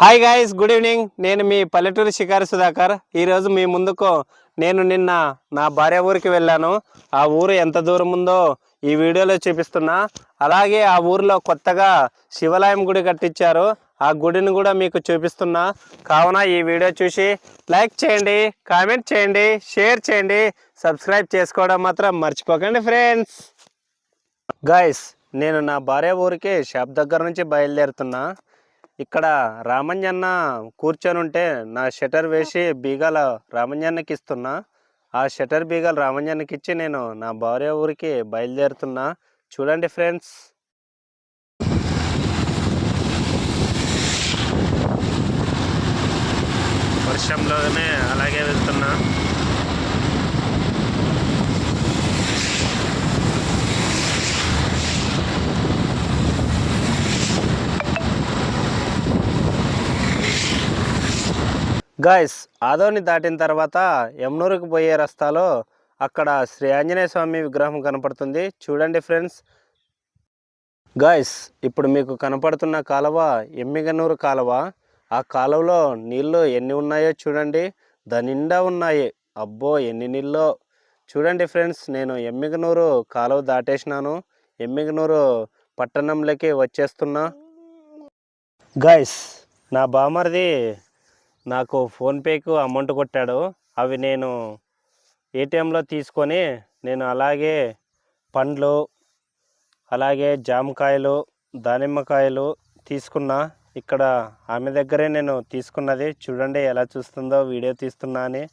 Hi guys good evening నేను మీ పల్లెటూరు షికారు సుధాకర్. ఈరోజు మీ ముందుకు నేను నిన్న నా భార్య ఊరికి వెళ్ళాను. ఆ ఊరు ఎంత దూరం ఉందో ఈ వీడియోలో చూపిస్తున్నా. అలాగే ఆ ఊరిలో కొత్తగా శివాలయం గుడి కట్టించారు. ఆ గుడిని కూడా మీకు చూపిస్తున్నా. కావున ఈ వీడియో చూసి లైక్ చేయండి కామెంట్ చేయండి షేర్ చేయండి సబ్స్క్రైబ్ చేసుకోవడం మాత్రం మర్చిపోకండి ఫ్రెండ్స్. గాయస్ నేను నా భార్య ఊరికి షాప్ దగ్గర నుంచి బయలుదేరుతున్నా. ఇక్కడ రామంజన్న కూర్చొని ఉంటే నా షటర్ వేసి బీగాల రామంజన్నకి ఇస్తున్నా ఆ షటర్ బీగాలు రామంజన్నకి ఇచ్చి నేను నా భార్య ఊరికి బయలుదేరుతున్నా. చూడండి ఫ్రెండ్స్. వర్షంలోనే అలాగే వెళ్తున్నా. గాయస్ ఆదోని దాటిన తర్వాత యమునూరుకు పోయే రస్తాలో అక్కడ శ్రీ ఆంజనేయ స్వామి విగ్రహం కనపడుతుంది. చూడండి ఫ్రెండ్స్. గాయస్ ఇప్పుడు మీకు కనపడుతున్న కాలువ ఎమ్మిగనూరు కాలువ. ఆ కాలువలో నీళ్ళు ఎన్ని ఉన్నాయో చూడండి. దాని నిండా ఉన్నాయి. అబ్బో ఎన్ని నీళ్ళో చూడండి ఫ్రెండ్స్ నేను ఎమ్మిగనూరు కాలువ దాటేసినాను. ఎమ్మిగనూరు పట్టణంలోకి వచ్చేస్తున్నా. గాయస్ నా బామర్ది నాకు ఫోన్పేకు అమౌంట్ కొట్టాడు. అవి నేను ఏటీఎంలో తీసుకొని నేను అలాగే పండ్లు అలాగే జామకాయలు దానిమ్మకాయలు తీసుకున్నా. ఇక్కడ ఆమె దగ్గరే నేను తీసుకున్నది. చూడండి ఎలా చూస్తుందో వీడియో తీస్తున్నా అని.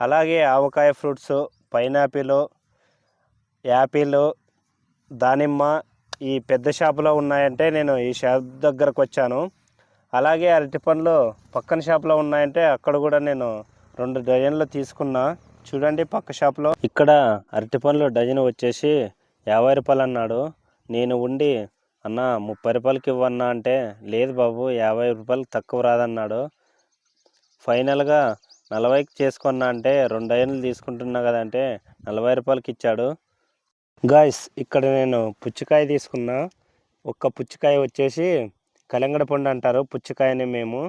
అలాగే ఆవకాయ ఫ్రూట్స్ పైనాపిల్ యాపిల్ దానిమ్మ ఈ పెద్ద షాపులో ఉన్నాయంటే నేను ఈ షాప్ దగ్గరకు వచ్చాను. అలాగే అరటి పండ్లు పక్కన షాప్లో ఉన్నాయంటే అక్కడ కూడా నేను రెండు డజన్లు తీసుకున్నా. చూడండి పక్క షాప్లో. ఇక్కడ అరటి పండ్లు డజన్ వచ్చేసి యాభై రూపాయలు అన్నాడు. నేను ఉండి అన్న ముప్పై రూపాయలకి ఇవ్వన్నా అంటే లేదు బాబు యాభై రూపాయలు తక్కువ రాదన్నాడు. ఫైనల్గా నలభైకి చేసుకున్నా అంటే రెండు డజన్లు తీసుకుంటున్నా కదంటే నలభై రూపాయలకి ఇచ్చాడు. గాయస్ ఇక్కడ నేను పుచ్చకాయ తీసుకున్నా. ఒక్క పుచ్చకాయ వచ్చేసి కలంగడ పండు అంటారు. పుచ్చకాయని మేము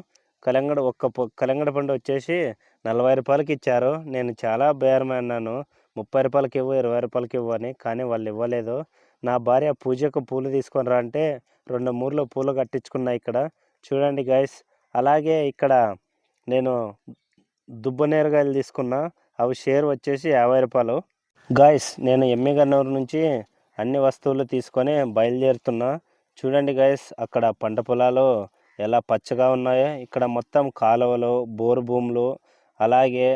కలంగడ ఒక్క కలంగడ పండు వచ్చేసి నలభై రూపాయలకి ఇచ్చారు. నేను చాలా బేరం అన్నాను. ముప్పై రూపాయలకి ఇవ్వు ఇరవై రూపాయలకి ఇవ్వు అని. కానీ వాళ్ళు ఇవ్వలేదు. నా భార్య పూజకు పూలు తీసుకొని రా అంటే రెండు మూర్లు పూలు కట్టించుకున్నా ఇక్కడ. చూడండి గైస్ అలాగే ఇక్కడ నేను దుబ్బనేరగాయలు తీసుకున్నా. అవి షేర్ వచ్చేసి యాభై రూపాయలు. గాయస్ నేను ఎమ్మిగన్నూరు నుంచి అన్ని వస్తువులు తీసుకొని బయలుదేరుతున్నా. చూడండి గైస్ అక్కడ పంట పొలాలు ఎలా పచ్చగా ఉన్నాయో. ఇక్కడ మొత్తం కాలువలు బోరు భూములు అలాగే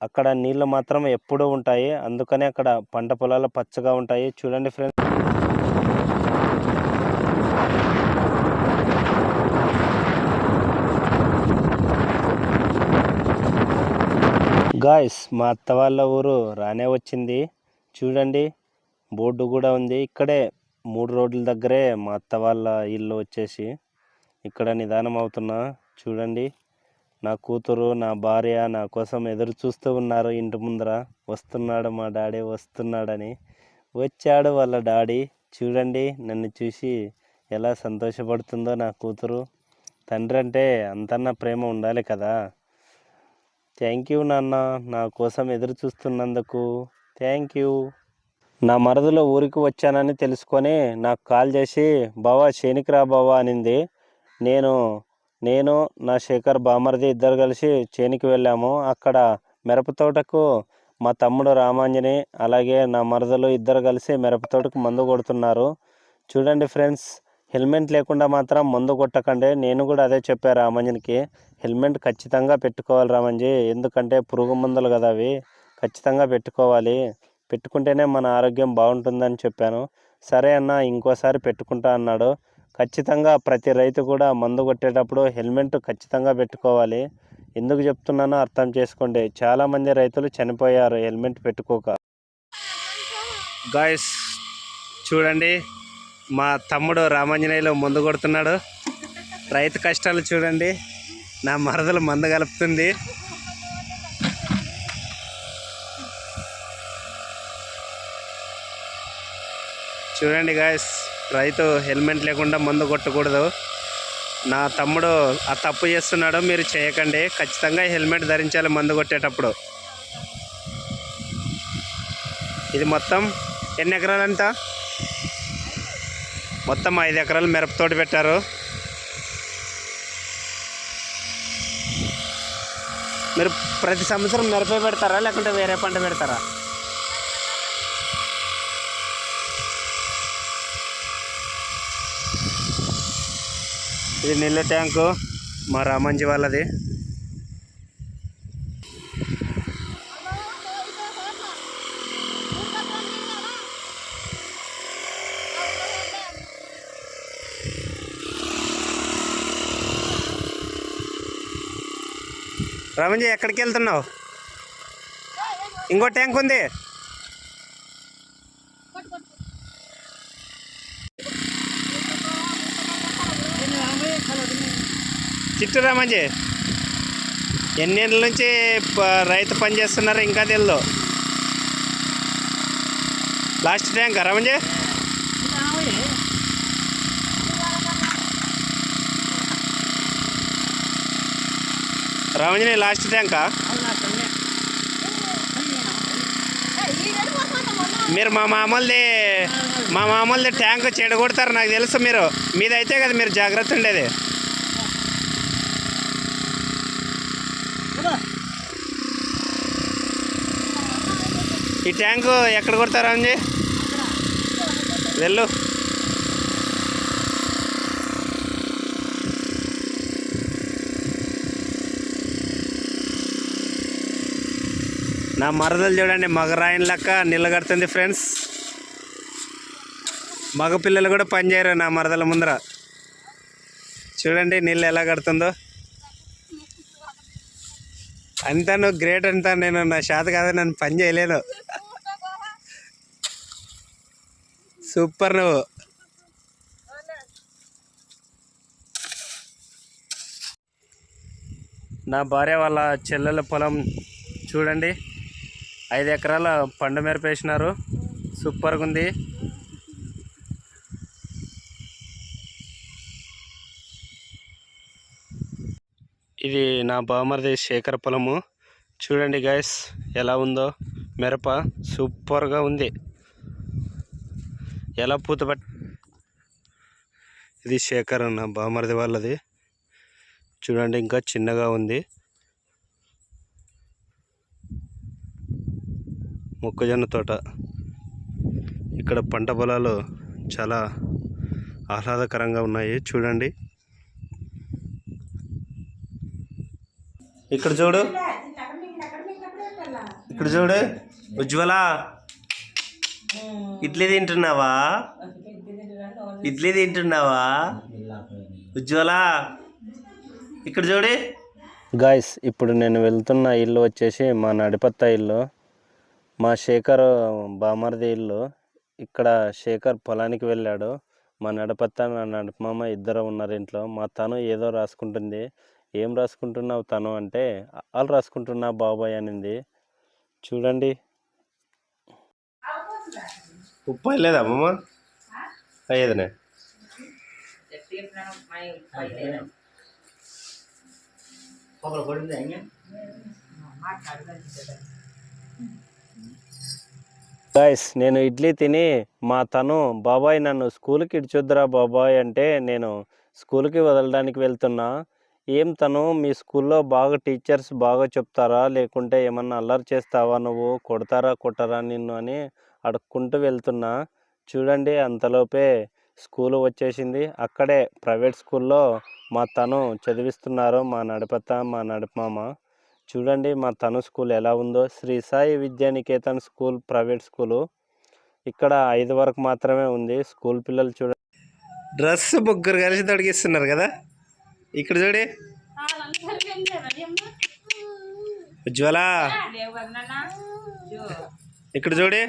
అక్కడ నీళ్ళు మాత్రం ఎప్పుడూ ఉంటాయి. అందుకనే అక్కడ పంట పొలాలు పచ్చగా ఉంటాయి. చూడండి ఫ్రెండ్స్ గాయస్ మా అత్త వాళ్ళ ఊరు రానే వచ్చింది. చూడండి బోర్డు కూడా ఉంది. ఇక్కడే మూడు రోడ్ల దగ్గరే మా అత్త వాళ్ళ ఇల్లు వచ్చేసి ఇక్కడ నిదానం అవుతున్నా చూడండి నా కూతురు నా భార్య నా కోసం ఎదురు చూస్తూ ఉన్నారు ఇంటి ముందర. వస్తున్నాడు మా డాడీ వస్తున్నాడని. వచ్చాడు వాళ్ళ డాడీ. చూడండి నన్ను చూసి ఎలా సంతోషపడుతుందో నా కూతురు. తండ్రి అంటే అంతన్నా ప్రేమ ఉండాలి కదా. థ్యాంక్ యూ నాన్న నా కోసం ఎదురు చూస్తున్నందుకు. Thank you. నా మరదలో ఊరికి వచ్చానని తెలుసుకొని నాకు కాల్ చేసి బావా చేనికి బావా అనింది. నేను నేను నా శేఖర్ బామర్ది ఇద్దరు కలిసి చేనికి వెళ్ళాము. అక్కడ మిరప తోటకు మా తమ్ముడు రామాంజని అలాగే నా మరదలు ఇద్దరు కలిసి మిరప తోటకు మందు కొడుతున్నారు. చూడండి ఫ్రెండ్స్ హెల్మెట్ లేకుండా మాత్రం మందు కొట్టకండి. నేను కూడా అదే చెప్పాను రామంజనికి హెల్మెట్ ఖచ్చితంగా పెట్టుకోవాలి రామంజీ. ఎందుకంటే పురుగు మందులు కదా అవి. ఖచ్చితంగా పెట్టుకోవాలి. పెట్టుకుంటేనే మన ఆరోగ్యం బాగుంటుందని చెప్పాను. సరే అన్న ఇంకోసారి పెట్టుకుంటా అన్నాడు. ఖచ్చితంగా ప్రతి రైతు కూడా మందు కొట్టేటప్పుడు హెల్మెట్ ఖచ్చితంగా పెట్టుకోవాలి. ఎందుకు చెప్తున్నానో అర్థం చేసుకోండి. చాలామంది రైతులు చనిపోయారు హెల్మెట్ పెట్టుకోక. గాయస్ చూడండి. మా తమ్ముడు రామాంజనేయులు మందు కొడుతున్నాడు. రైతు కష్టాలు చూడండి. నా మరదలు మందు కలుపుతుంది. చూడండి గాయస్ రైతు హెల్మెట్ లేకుండా మందు కొట్టకూడదు. నా తమ్ముడు ఆ తప్పు చేస్తున్నాడు మీరు చేయకండి. ఖచ్చితంగా హెల్మెట్ ధరించాలి మందు కొట్టేటప్పుడు. ఇది మొత్తం ఎన్ని ఎకరాలంట? మొత్తం ఐదు ఎకరాలు మిరపతోటి పెట్టారు. మీరు ప్రతి సంవత్సరం మిరపే పెడతారా లేకుంటే వేరే పంట పెడతారా? ఇది నీళ్ళ ట్యాంకు మా రామంజీ వాళ్ళది. రామంజీ ఎక్కడికి వెళ్తున్నావు? ఇంకో ట్యాంక్ ఉంది. చిట్టు రామంజీ ఎన్నేళ్ళ నుంచి రైతు పని చేస్తున్నారు ఇంకా తెలియదు last tank Ramanji Ramanji last ట్యాంకా? మీరు మా మామూలుది మా మామూలుది ట్యాంక్ చెడగొడతారు నాకు తెలుసు మీరు. మీదైతే కదా మీరు జాగ్రత్త ఉండేది. ఈ ట్యాంకు ఎక్కడ కొడతారా అంజీ వెళ్ళు. నా మరదలు చూడండి మగరాయిన లెక్క నిలగడుతుంది ఫ్రెండ్స్. మగ పిల్లలు కూడా పనిచేయరు నా మరదల ముందర. చూడండి నీళ్ళు ఎలా కడుతుందో. అంతా నువ్వు గ్రేట్ అంతా నేను నా శాత కాదు నన్ను పని చేయలేను. సూపర్ నువ్వు. నా భార్య వాళ్ళ చెల్లెల పొలం చూడండి. ఐదు ఎకరాల పండు మిరపేసినారు. సూపర్గా ఉంది. ఇది నా బామర్ది శేఖర్ పొలము చూడండి గాయస్ ఎలా ఉందో. మిరప సూపర్గా ఉంది. ఎలా పూత పట్ ఇది శేఖర్ నా బామర్ది వాళ్ళది. చూడండి ఇంకా చిన్నగా ఉంది. మొక్కజొన్న తోట. ఇక్కడ పంట పొలాలు చాలా ఆహ్లాదకరంగా ఉన్నాయి. చూడండి. ఇక్కడ చూడు. ఇక్కడ చూడు. ఉజ్వల ఇడ్లీ తింటున్నావా? ఇడ్లీ తింటున్నావా? ఉజ్వల ఇక్కడ చూడు. గాయస్ ఇప్పుడు నేను వెళ్తున్న ఇల్లు వచ్చేసి మా నడిపత్త ఇల్లు మా శేఖర్ బామర్ది ఇల్లు. ఇక్కడ శేఖర్ పొలానికి వెళ్ళాడు. మా నడపత్త నా నడపమామ ఇద్దరు ఉన్నారు ఇంట్లో. మా తను ఏదో రాసుకుంటుంది. ఏం రాసుకుంటున్నావు తను అంటే వాళ్ళు రాసుకుంటున్నా బాబాయ్ అనింది. చూడండి. ఉప్పు లేదా అమ్మమ్మ? అయ్యేదనే. గాయస్ నేను ఇడ్లీ తిని మా తను బాబాయ్ నన్ను స్కూల్కి ఇడిచొద్దురా బాబాయ్ అంటే నేను స్కూల్కి వదలడానికి వెళ్తున్నా. ఏం తను? మీ స్కూల్లో బాగా టీచర్స్ బాగా చెప్తారా? లేకుంటే ఏమన్నా అల్లరి చేస్తావా? నువ్వు కొడతారా? కొట్టరా? నిన్ను అని అడుక్కుంటూ వెళ్తున్నా. చూడండి అంతలోపే స్కూల్ వచ్చేసింది. అక్కడే ప్రైవేట్ స్కూల్లో మా తను చదివిస్తున్నారు మా నడపత మా నడపమామ. చూడండి మా తను స్కూల్ ఎలా ఉందో. Sri Sai Vidyaniketan school private school. ఇక్కడ ఐదు వరకు మాత్రమే ఉంది. స్కూల్ పిల్లలు చూడండి డ్రెస్ ముగ్గురు కలిసి తొడిగిస్తున్నారు కదా? ఇక్కడ చూడి. ఉజ్వల. ఇక్కడ చూడి.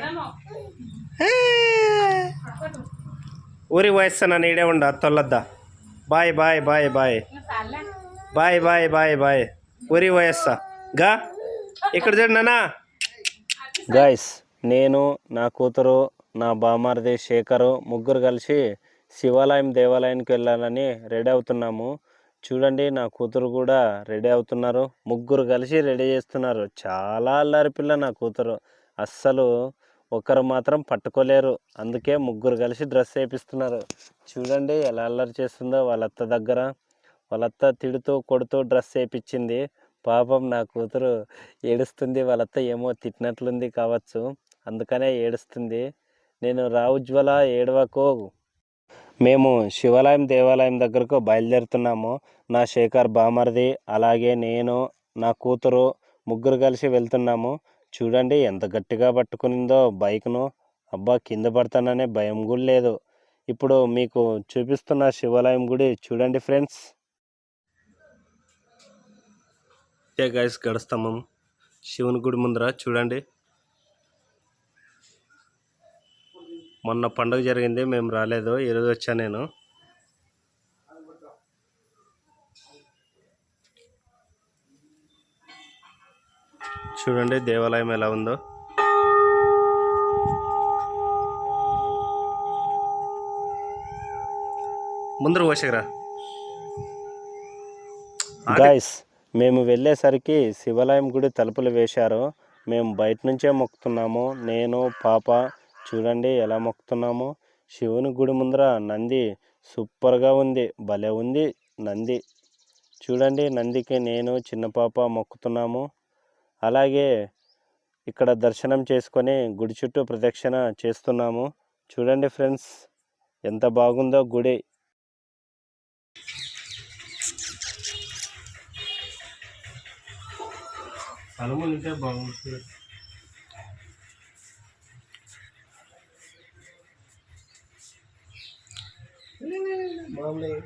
ఊరి వయస్సు నన్ను ఈడే ఉండ తొల్లద్దా. Bye bye bye bye. Bye bye bye bye. ఊరి వయస్సా గా. ఇక్కడ చూడు నానా గాయస్ నేను నా కూతురు నా బామారది శేఖరు ముగ్గురు కలిసి శివాలయం దేవాలయానికి వెళ్ళాలని రెడీ అవుతున్నాము. చూడండి నా కూతురు కూడా రెడీ అవుతున్నారు. ముగ్గురు కలిసి రెడీ చేస్తున్నారు. చాలా అల్లరి పిల్ల నా కూతురు. అస్సలు ఒకరు మాత్రం పట్టుకోలేరు. అందుకే ముగ్గురు కలిసి డ్రెస్ వేపిస్తున్నారు. చూడండి ఎలా అల్లరి చేస్తుందో వాళ్ళ అత్త దగ్గర. వాళ్ళ అత్త తిడుతూ కొడుతూ డ్రెస్ వేయించింది పాపం నా కూతురు ఏడుస్తుంది. వాళ్ళ అత్త ఏమో తిట్టినట్లుంది కావచ్చు. అందుకనే ఏడుస్తుంది. నేను రావుజ్వల ఏడవకు. మేము శివాలయం దేవాలయం దగ్గరకు బయలుదేరుతున్నాము. నా శేఖర్ బామర్ది అలాగే నేను నా కూతురు ముగ్గురు కలిసి వెళ్తున్నాము. చూడండి ఎంత గట్టిగా పట్టుకునిందో బైక్ను. అబ్బా కింద పడతాననే భయం కూడా లేదు. ఇప్పుడు మీకు చూపిస్తున్న శివాలయం గుడి చూడండి ఫ్రెండ్స్. ఏ గైస్ గడుస్తాము శివుని గుడి ముందర చూడండి. మొన్న పండుగ జరిగింది మేము రాలేదు. ఈరోజు వచ్చా నేను? చూడండి దేవాలయం ఎలా ఉందో. ముందర పోసగరా గాయస్ మేము వెళ్ళేసరికి శివాలయం గుడి తలుపులు వేశారు. మేము బయట నుంచే మొక్కుతున్నాము. నేను పాప చూడండి ఎలా మొక్కుతున్నాము. శివుని గుడి ముందర నంది సూపర్గా ఉంది. భలే ఉంది నంది. చూడండి నందికి నేను చిన్న పాప మొక్కుతున్నాము. అలాగే ఇక్కడ దర్శనం చేసుకొని గుడి చుట్టూ ప్రదక్షిణ చేస్తున్నాము. చూడండి ఫ్రెండ్స్ ఎంత బాగుందో గుడి. అనుమతి బాగుంటుంది. మామూలు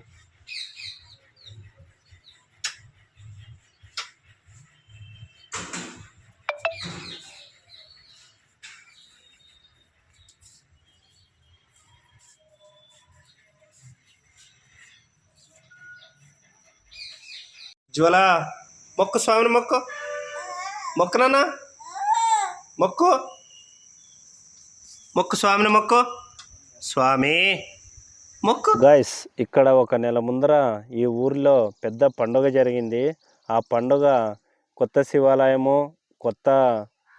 జ్వల మొక్కు స్వామిని మొక్కు. మొక్కు నాన్న. మొక్కు. మొక్కు స్వామిని మొక్కు. స్వామి. మొక్కు. గాయస్ ఇక్కడ ఒక నెల ముందర ఈ ఊరిలో పెద్ద పండుగ జరిగింది. ఆ పండుగ కొత్త శివాలయము కొత్త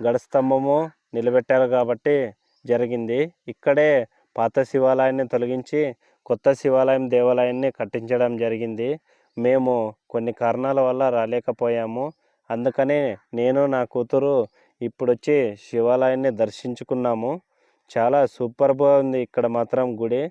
గడస్తంభము నిలబెట్టారు కాబట్టి జరిగింది. ఇక్కడే పాత శివాలయాన్ని తొలగించి కొత్త శివాలయం దేవాలయాన్ని కట్టించడం జరిగింది. మేము కొన్ని కారణాల వల్ల రాలేకపోయాము. అందుకనే నేను నా కూతురు ఇప్పుడు వచ్చి శివాలయాన్ని దర్శించుకున్నాము. చాలా సూపర్గా ఉంది ఇక్కడ మాత్రం గుడి.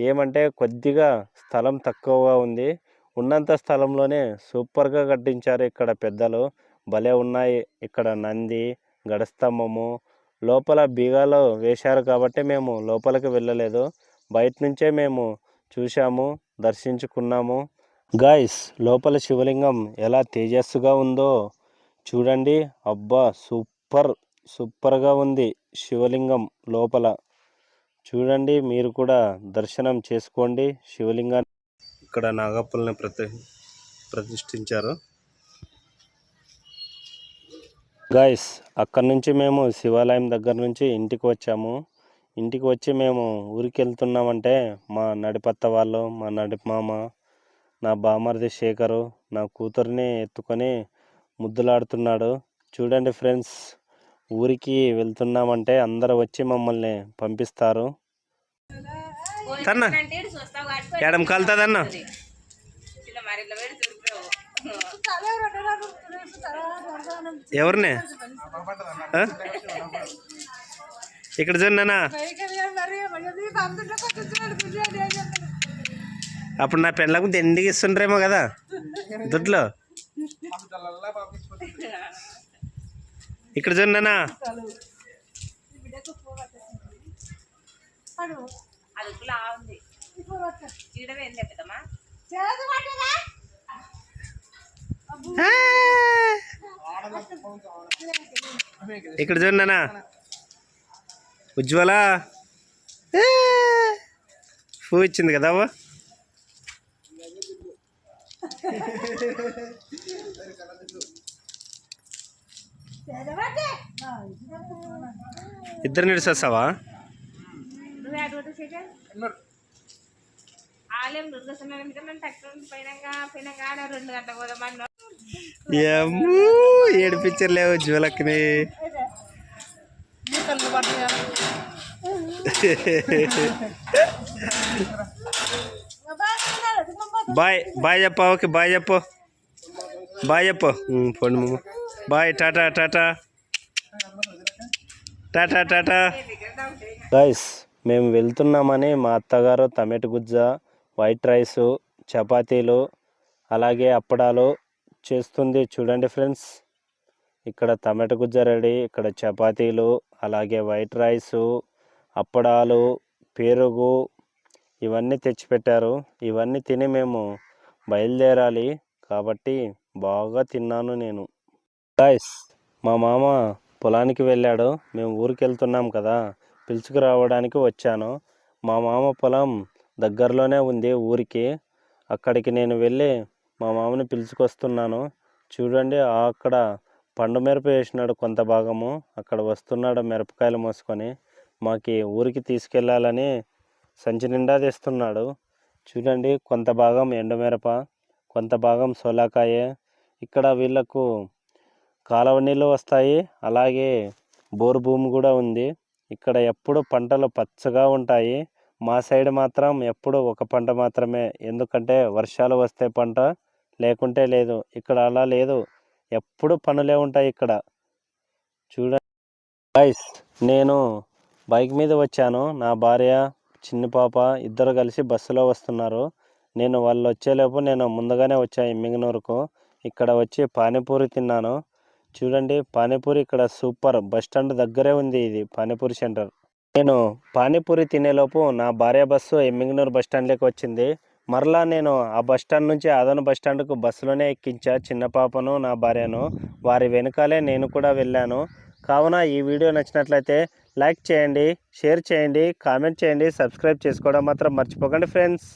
ఏమంటే కొద్దిగా స్థలం తక్కువగా ఉంది. ఉన్నంత స్థలంలోనే సూపర్గా కట్టించారు ఇక్కడ పెద్దలు. భలే ఉన్నాయి ఇక్కడ నంది గడస్తంభము. లోపల బీగాలు వేశారు కాబట్టి మేము లోపలికి వెళ్ళలేదు. బయట నుంచే మేము చూశాము దర్శించుకున్నాము. గాయస్ లోపల శివలింగం ఎలా తేజస్సుగా ఉందో చూడండి. అబ్బా సూపర్ సూపర్గా ఉంది శివలింగం లోపల. చూడండి మీరు కూడా దర్శనం చేసుకోండి. శివలింగాన్ని ఇక్కడ నాగప్పల్ని ప్రతి ప్రతిష్ఠించారు. గాయస్ అక్కడి నుంచి మేము శివాలయం దగ్గర నుంచి ఇంటికి వచ్చాము. ఇంటికి వచ్చి మేము ఊరికి వెళ్తున్నామంటే మా నడిపత్త వాళ్ళు మా నడిమామ మామ నా బామర్ది శేఖరు నా కూతుర్ని ఎత్తుకొని ముద్దులాడుతున్నాడు. చూడండి ఫ్రెండ్స్ ఊరికి వెళ్తున్నామంటే అందరు వచ్చి మమ్మల్ని పంపిస్తారు. ఎడం కలుతుందన్న? ఎవరిని? ఇక్కడ చూడనా అప్పుడు నా పెళ్ళకు దండికి ఇస్తుండ్రేమో కదా. దుడ్లో. ఇక్కడ చూడనా ఇక్కడ చూడనా ఉజ్వల. పూ ఇచ్చింది కదా అవ్వ? పోదామని ఏమో ఏడిపించలేవు జ్వలక్ని బాయ్ బాయ్ చెప్పా ఓకే బాయ్ చెప్పు. బాయ్ చెప్పు. పోండి మామ. Bye tata tata. Tata tata. Guys మేము వెళ్తున్నామని మా అత్తగారు టమాటో గుజ్జ వైట్ రైస్ చపాతీలు అలాగే అప్పడాలు చేస్తుంది. చూడండి ఫ్రెండ్స్ ఇక్కడ టమాటో గుజ్జ రెడీ ఇక్కడ చపాతీలు అలాగే వైట్ రైసు అప్పడాలు పెరుగు ఇవన్నీ తెచ్చిపెట్టారు. ఇవన్నీ తిని మేము బయలుదేరాలి. కాబట్టి బాగా తిన్నాను నేను. గాయస్ మా మామ పొలానికి వెళ్ళాడు. మేము ఊరికి వెళ్తున్నాం కదా. పిలుచుకురావడానికి వచ్చాను. మా మామ పొలం దగ్గరలోనే ఉంది ఊరికి. అక్కడికి నేను వెళ్ళి మా మామని పిలుచుకొస్తున్నాను. చూడండి అక్కడ పండు మిరప వేసినాడు కొంత భాగము. అక్కడ వస్తున్నాడు మిరపకాయలు మోసుకొని. మాకి ఊరికి తీసుకెళ్ళాలని సంచి నిండా తెస్తున్నాడు. చూడండి కొంత భాగం ఎండుమిరప కొంత భాగం సోలాకాయే. ఇక్కడ వీళ్ళకు కాలువ నీళ్ళు వస్తాయి. అలాగే బోరు భూమి కూడా ఉంది. ఇక్కడ ఎప్పుడు పంటలు పచ్చగా ఉంటాయి. మా సైడ్ మాత్రం ఎప్పుడు ఒక పంట మాత్రమే. ఎందుకంటే వర్షాలు వస్తే పంట లేకుంటే లేదు. ఇక్కడ అలా లేదు. ఎప్పుడు పనులే ఉంటాయి ఇక్కడ. చూడండి గైస్ నేను బైక్ మీద వచ్చాను. నా భార్య చిన్న పాప ఇద్దరు కలిసి బస్సులో వస్తున్నారు. నేను వాళ్ళు వచ్చేలోపు నేను ముందుగానే వచ్చాను ఎమ్మిగనూరుకు ఇక్కడ వచ్చి పానీపూరి తిన్నాను. చూడండి పానీపూరి ఇక్కడ సూపర్. బస్ స్టాండ్ దగ్గరే ఉంది ఇది పానీపూరి సెంటర్. నేను పానీపూరి తినేలోపు నా భార్య బస్సు ఎమ్మిగనూరు బస్ స్టాండ్లోకి వచ్చింది. మరలా నేను ఆ బస్ స్టాండ్ నుంచి అదను బస్ స్టాండ్కు బస్సులోనే ఎక్కించా చిన్న పాపను నా భార్యను. వారి వెనకాలే నేను కూడా వెళ్ళాను. కావున ఈ వీడియో నచ్చినట్లయితే లైక్ చేయండి షేర్ చేయండి కామెంట్ చేయండి సబ్స్క్రైబ్ చేసుకోవడం మాత్రం మర్చిపోకండి ఫ్రెండ్స్.